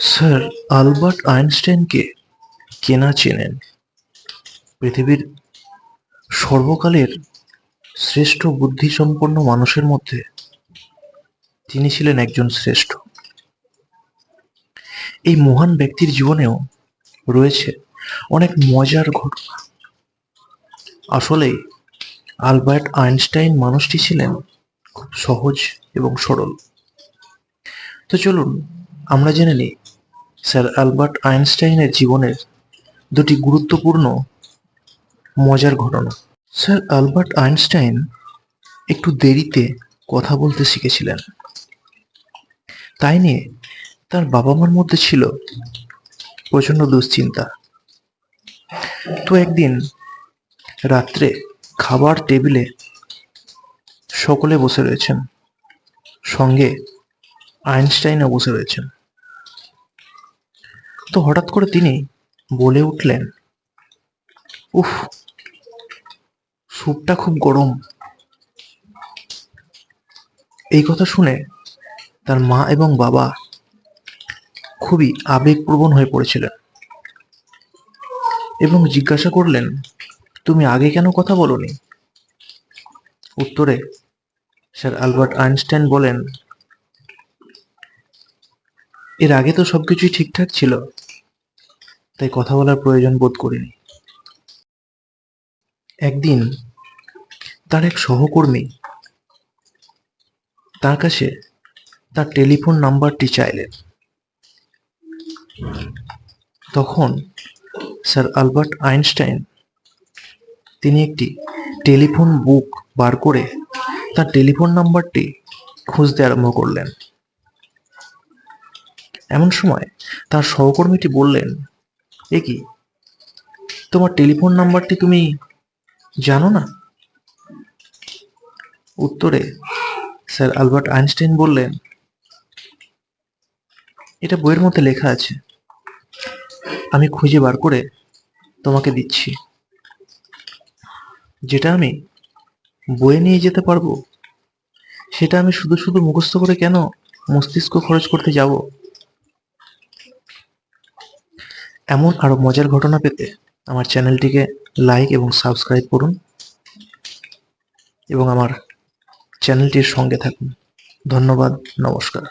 Sir, Albert আইনস্টাইনকে কেনা চেনেন। পৃথিবীর সর্বকালের শ্রেষ্ঠ বুদ্ধিসম্পন্ন মানুষের মধ্যে তিনি ছিলেন একজন শ্রেষ্ঠ। এই মহান ব্যক্তির জীবনেও রয়েছে অনেক মজার ঘটনা। আসলে আলবার্ট আইনস্টাইন মানুষটি ছিলেন খুব সহজ এবং সরল। তো চলুন, আমরা জেনে নিই স্যার আলবার্ট আইনস্টাইনের জীবনের দুটি গুরুত্বপূর্ণ মজার ঘটনা। স্যার আলবার্ট আইনস্টাইন একটু দেরিতে কথা বলতে শিখেছিলেন। তাই নিয়ে তার বাবা মার মধ্যে ছিল প্রচণ্ড দুশ্চিন্তা। তো একদিন রাত্রে খাবার টেবিলে সকলে বসে রয়েছেন, সঙ্গে আইনস্টাইনও বসে রয়েছেন। তো হঠাৎ করে তিনি বলে উঠলেন, উফ, স্যুপটা খুব গরম। এই কথা শুনে তার মা এবং বাবা খুবই আবেগপ্রবণ হয়ে পড়েছিলেন এবং জিজ্ঞাসা করলেন, তুমি আগে কেন কথা বলনি? উত্তরে স্যার আলবার্ট আইনস্টাইন বলেন এর আগে তো সবকিছুই ঠিকঠাক ছিল, তাই কথা বলার প্রয়োজন বোধ করিনি। একদিন তার এক সহকর্মী তার কাছে তার টেলিফোন নাম্বারটি চাইলেন। তখন স্যার আলবার্ট আইনস্টাইন, তিনি একটি টেলিফোন বুক বার করে তার টেলিফোন নাম্বারটি খুঁজতে আরম্ভ করলেন। এমন সময় তার সহকর্মীটি বললেন, এ কি? তোমার টেলিফোন নাম্বারটি তুমি জানো না? উত্তরে স্যার আলবার্ট আইনস্টাইন বললেন, এটা বইয়ের মধ্যে লেখা আছে। আমি খুঁজে বার করে তোমাকে দিচ্ছি। যেটা আমি বয়ে নিয়ে যেতে পারব, সেটা আমি শুধু শুধু মুখস্থ করে কেন মস্তিষ্ক খরচ করতে যাব? এমন আরও মজার ঘটনা পেতে আমার চ্যানেলটিকে লাইক এবং সাবস্ক্রাইব করুন এবং আমার চ্যানেলটির সঙ্গে থাকুন। ধন্যবাদ, নমস্কার।